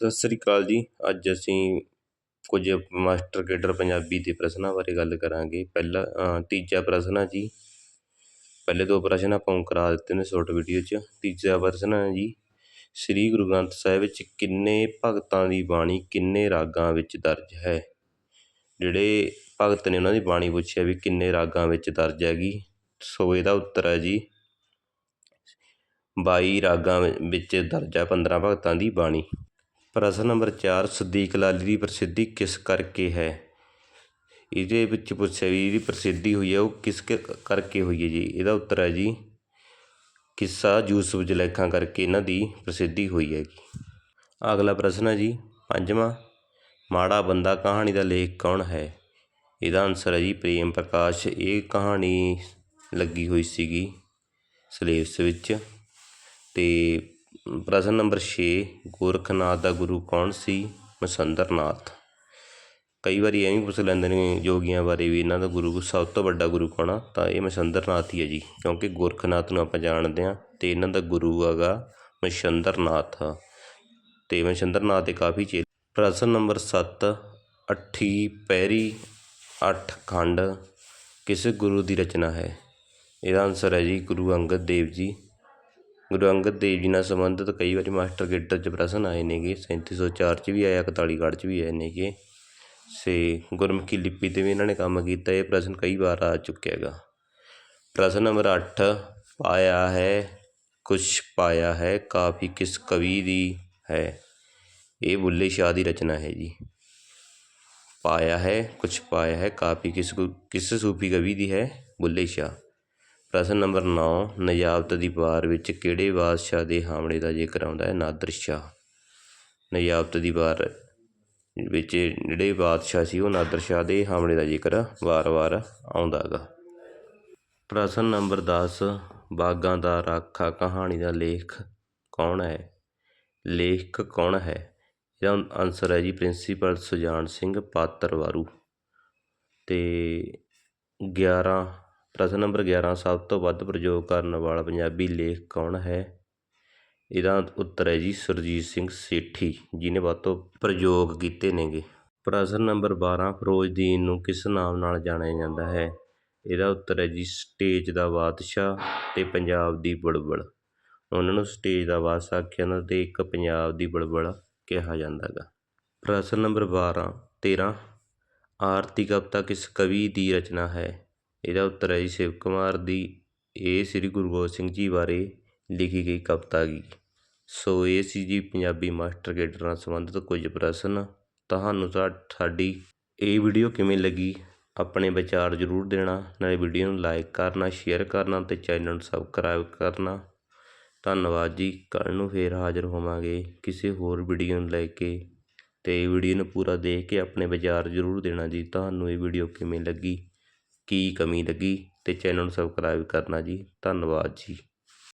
ਸਤਿ ਸ੍ਰੀ ਅਕਾਲ ਜੀ। ਅੱਜ ਅਸੀਂ ਕੁਝ ਮਾਸਟਰ ਕੇਡਰ ਪੰਜਾਬੀ ਦੇ ਪ੍ਰਸ਼ਨਾਂ ਬਾਰੇ ਗੱਲ ਕਰਾਂਗੇ। ਪਹਿਲਾ ਤੀਜਾ ਪ੍ਰਸ਼ਨ ਹੈ ਜੀ। ਪਹਿਲੇ ਦੋ ਪ੍ਰਸ਼ਨ ਆਪਾਂ ਨੂੰ ਕਰਾ ਦਿੱਤੇ ਨੇ ਸ਼ਾਰਟ ਵੀਡੀਓ 'ਚ। ਤੀਜਾ ਪ੍ਰਸ਼ਨ ਹੈ ਜੀ, ਸ੍ਰੀ ਗੁਰੂ ਗ੍ਰੰਥ ਸਾਹਿਬ ਵਿੱਚ ਕਿੰਨੇ ਭਗਤਾਂ ਦੀ ਬਾਣੀ ਕਿੰਨੇ ਰਾਗਾਂ ਵਿੱਚ ਦਰਜ ਹੈ? ਜਿਹੜੇ ਭਗਤ ਨੇ ਉਹਨਾਂ ਦੀ ਬਾਣੀ ਪੁੱਛਿਆ ਵੀ ਕਿੰਨੇ ਰਾਗਾਂ ਵਿੱਚ ਦਰਜ ਹੈਗੀ? ਸੋ ਇਹਦਾ ਉੱਤਰ ਹੈ ਜੀ। 22 ਰਾਗਾਂ ਵਿੱਚ ਦਰਜ ਹੈ 15 ਭਗਤਾਂ ਦੀ ਬਾਣੀ। ਪ੍ਰਸ਼ਨ ਨੰਬਰ ਚਾਰ, ਸਦੀਕ ਲਾਲੀ ਦੀ ਪ੍ਰਸਿੱਧੀ ਕਿਸ ਕਰਕੇ ਹੈ? ਇਹਦੇ ਵਿੱਚ ਪੁੱਛਿਆ ਵੀ ਇਹਦੀ ਪ੍ਰਸਿੱਧੀ ਹੋਈ ਹੈ, ਉਹ ਕਿਸ ਕ- ਕਰਕੇ ਹੋਈ ਹੈ ਜੀ? ਇਹਦਾ ਉੱਤਰ ਹੈ ਜੀ, ਕਿੱਸਾ ਯੂਸਫ ਜਲੈਖਾਂ ਕਰਕੇ ਇਹਨਾਂ ਦੀ ਪ੍ਰਸਿੱਧੀ ਹੋਈ ਹੈਗੀ। ਅਗਲਾ ਪ੍ਰਸ਼ਨ ਹੈ ਜੀ, ਪੰਜਵਾਂ, ਮਾੜਾ ਬੰਦਾ ਕਹਾਣੀ ਦਾ ਲੇਖ ਕੌਣ ਹੈ? ਇਹਦਾ ਆਨਸਰ ਹੈ ਜੀ, ਪ੍ਰੇਮ ਪ੍ਰਕਾਸ਼। ਇਹ ਕਹਾਣੀ ਲੱਗੀ ਹੋਈ ਸੀਗੀ ਸਿਲੇਬਸ ਵਿੱਚ। ਤੇ ਪ੍ਰਸ਼ਨ ਨੰਬਰ ਛੇ, ਗੋਰਖਨਾਥ ਦਾ ਗੁਰੂ ਕੌਣ ਸੀ? ਮਸੰਦਰ ਨਾਥ। ਕਈ ਵਾਰੀ ਐਵੇਂ ਪੁੱਛ ਲੈਂਦੇ ਨੇ ਜੋਗੀਆਂ ਬਾਰੇ ਵੀ ਇਹਨਾਂ ਦਾ ਗੁਰੂ ਸਭ ਤੋਂ ਵੱਡਾ ਗੁਰੂ ਕੌਣ ਆ? ਤਾਂ ਇਹ ਮਸੰਦਰ ਨਾਥ ਹੀ ਹੈ ਜੀ, ਕਿਉਂਕਿ ਗੋਰਖਨਾਥ ਨੂੰ ਆਪਾਂ ਜਾਣਦੇ ਹਾਂ ਤੇ ਇਹਨਾਂ ਦਾ ਗੁਰੂ ਹੈਗਾ ਮਸੰਦਰ ਮਸੰਦਰਨਾਥ ਤੇ ਮਸੰਦਰਨਾਥ ਦੇ ਕਾਫੀ ਚੇ ਪ੍ਰਸ਼ਨ ਨੰਬਰ 7 ਅੱਠੀ, ਪੈਰੀ, ਅੱਠ ਖੰਡ ਕਿਸ ਗੁਰੂ ਦੀ ਰਚਨਾ ਹੈ? ਇਹਦਾ ਆਨਸਰ ਹੈ ਜੀ ਗੁਰੂ ਅੰਗਦ ਦੇਵ ਜੀ। ਗੁਰੂ ਅੰਗਦ ਦੇਵ ਜੀ ਨਾਲ ਸੰਬੰਧਿਤ ਕਈ ਵਾਰੀ ਮਾਸਟਰ ਗੇਟਰ 'ਚ ਪ੍ਰਸ਼ਨ ਆਏ ਨੇਗੇ 3704 'ਚ ਵੀ ਆਇਆ 41 'ਚ ਵੀ ਆਏ ਨੇਗੇ। ਸੇ ਗੁਰਮੁਖੀ ਲਿਪੀ 'ਤੇ ਵੀ ਇਹਨਾਂ ਨੇ ਕੰਮ ਕੀਤਾ, ਇਹ ਪ੍ਰਸ਼ਨ ਕਈ ਵਾਰ ਆ ਚੁੱਕਿਆ ਹੈਗਾ। ਪ੍ਰਸ਼ਨ ਨੰਬਰ 8 ਪਾਇਆ ਹੈ, ਕੁਛ ਪਾਇਆ ਹੈ, ਕਾਫੀ ਕਿਸ ਕਵੀ ਦੀ ਹੈ? ਇਹ ਬੁੱਲੇ ਸ਼ਾਹ ਦੀ ਰਚਨਾ ਹੈ ਜੀ। ਪਾਇਆ ਹੈ, ਕੁਛ ਪਾਇਆ ਹੈ, ਕਾਫੀ ਕਿਸ ਕੋ- ਕਿਸ ਸੂਫੀ ਕਵੀ ਦੀ ਹੈ? ਬੁੱਲੇ ਸ਼ਾਹ। ਪ੍ਰਸ਼ਨ ਨੰਬਰ 9 ਨਜਾਬਤ ਦੀ ਵਾਰ ਵਿੱਚ ਕਿਹੜੇ ਬਾਦਸ਼ਾਹ ਦੇ ਹਮਲੇ ਦਾ ਜ਼ਿਕਰ ਆਉਂਦਾ ਹੈ? ਨਾਦਰ ਸ਼ਾਹ। ਨਜਾਬਤ ਦੀ ਵਾਰ ਵਿੱਚ ਜਿਹੜੇ ਬਾਦਸ਼ਾਹ ਸੀ, ਉਹ ਨਾਦਰ ਸ਼ਾਹ ਦੇ ਹਾਮਲੇ ਦਾ ਜ਼ਿਕਰ ਵਾਰ-ਵਾਰ ਆਉਂਦਾ ਹੈਗਾ ਪ੍ਰਸ਼ਨ ਨੰਬਰ 10 ਬਾਗਾਂ ਦਾ ਰਾਖਾ ਕਹਾਣੀ ਦਾ ਲੇਖ ਕੌਣ ਹੈ? ਲੇਖਕ ਕੌਣ ਹੈ? ਇਹਦਾ ਆਨਸਰ ਹੈ ਜੀ ਪ੍ਰਿੰਸੀਪਲ ਸੁਜਾਨ ਸਿੰਘ ਪਾਤਰਵਾਰੂ। ਤੇ 11 ਪ੍ਰਸ਼ਨ ਨੰਬਰ 11 ਸਭ ਤੋਂ ਵੱਧ ਪ੍ਰਯੋਗ ਕਰਨ ਵਾਲਾ ਪੰਜਾਬੀ ਲੇਖ ਕੌਣ ਹੈ? ਇਹਦਾ ਉੱਤਰ ਹੈ ਜੀ ਸੁਰਜੀਤ ਸਿੰਘ ਸੇਠੀ, ਜਿਹਨੇ ਵੱਧ ਤੋਂ ਪ੍ਰਯੋਗ ਕੀਤੇ ਨੇਗੇ। ਪ੍ਰਸ਼ਨ ਨੰਬਰ 12 ਫਿਰੋਜ਼ਦੀਨ ਨੂੰ ਕਿਸ ਨਾਮ ਨਾਲ ਜਾਣਿਆ ਜਾਂਦਾ ਹੈ? ਇਹਦਾ ਉੱਤਰ ਹੈ ਜੀ ਸਟੇਜ ਦਾ ਬਾਦਸ਼ਾਹ ਤੇ ਪੰਜਾਬ ਦੀ ਬੁਲਬੁਲ। ਉਹਨਾਂ ਨੂੰ ਸਟੇਜ ਦਾ ਬਾਦਸ਼ਾਹ ਆਖਿਆ ਜਾਂਦਾ ਤੇ ਇੱਕ ਪੰਜਾਬ ਦੀ ਬੁਲਬੁਲ ਕਿਹਾ ਜਾਂਦਾ ਹੈਗਾ ਪ੍ਰਸ਼ਨ ਨੰਬਰ 12 13 ਆਰਤੀ ਕਵਿਤਾ ਕਿਸ ਕਵੀ ਦੀ ਰਚਨਾ ਹੈ? ਇਹਦਾ ਉੱਤਰ ਹੈ ਜੀ, ਸ਼ਿਵ ਕੁਮਾਰ ਦੀ ਇਹ ਸ੍ਰੀ ਗੁਰੂ ਗੋਬਿੰਦ ਸਿੰਘ ਜੀ ਬਾਰੇ ਲਿਖੀ ਗਈ ਕਵਿਤਾ ਗੀ। ਸੋ ਇਹ ਸੀ ਜੀ ਪੰਜਾਬੀ ਮਾਸਟਰ ਕੇਡਰ ਨਾਲ ਸੰਬੰਧਿਤ ਕੁਝ ਪ੍ਰਸ਼ਨ। ਤੁਹਾਨੂੰ ਸਾ- ਸਾਡੀ ਇਹ ਵੀਡੀਓ ਕਿਵੇਂ ਲੱਗੀ? ਆਪਣੇ ਵਿਚਾਰ ਜ਼ਰੂਰ ਦੇਣਾ। ਨਾਲੇ ਵੀਡੀਓ ਨੂੰ ਲਾਈਕ ਕਰਨਾ, ਸ਼ੇਅਰ ਕਰਨਾ ਤੇ ਚੈਨਲ ਨੂੰ ਸਬਸਕ੍ਰਾਈਬ ਕਰਨਾ। ਧੰਨਵਾਦ ਜੀ। ਕੱਲ੍ਹ ਨੂੰ ਫੇਰ ਹਾਜ਼ਰ ਹੋਵਾਂਗੇ ਕਿਸੇ ਹੋਰ ਵੀਡੀਓ ਨੂੰ ਲੈ ਕੇ। ਤੇ ਵੀਡੀਓ ਨੂੰ ਪੂਰਾ ਦੇਖ ਕੇ ਆਪਣੇ ਵਿਚਾਰ ਜ਼ਰੂਰ ਦੇਣਾ ਜੀ। ਤੁਹਾਨੂੰ ਇਹ ਵੀਡੀਓ ਕਿਵੇਂ ਲੱਗੀ? ਕੀ ਕਮੀ ਲੱਗੀ ਅਤੇ ਚੈਨਲ ਨੂੰ ਸਬਸਕ੍ਰਾਈਬ ਕਰਨਾ ਜੀ। ਧੰਨਵਾਦ ਜੀ।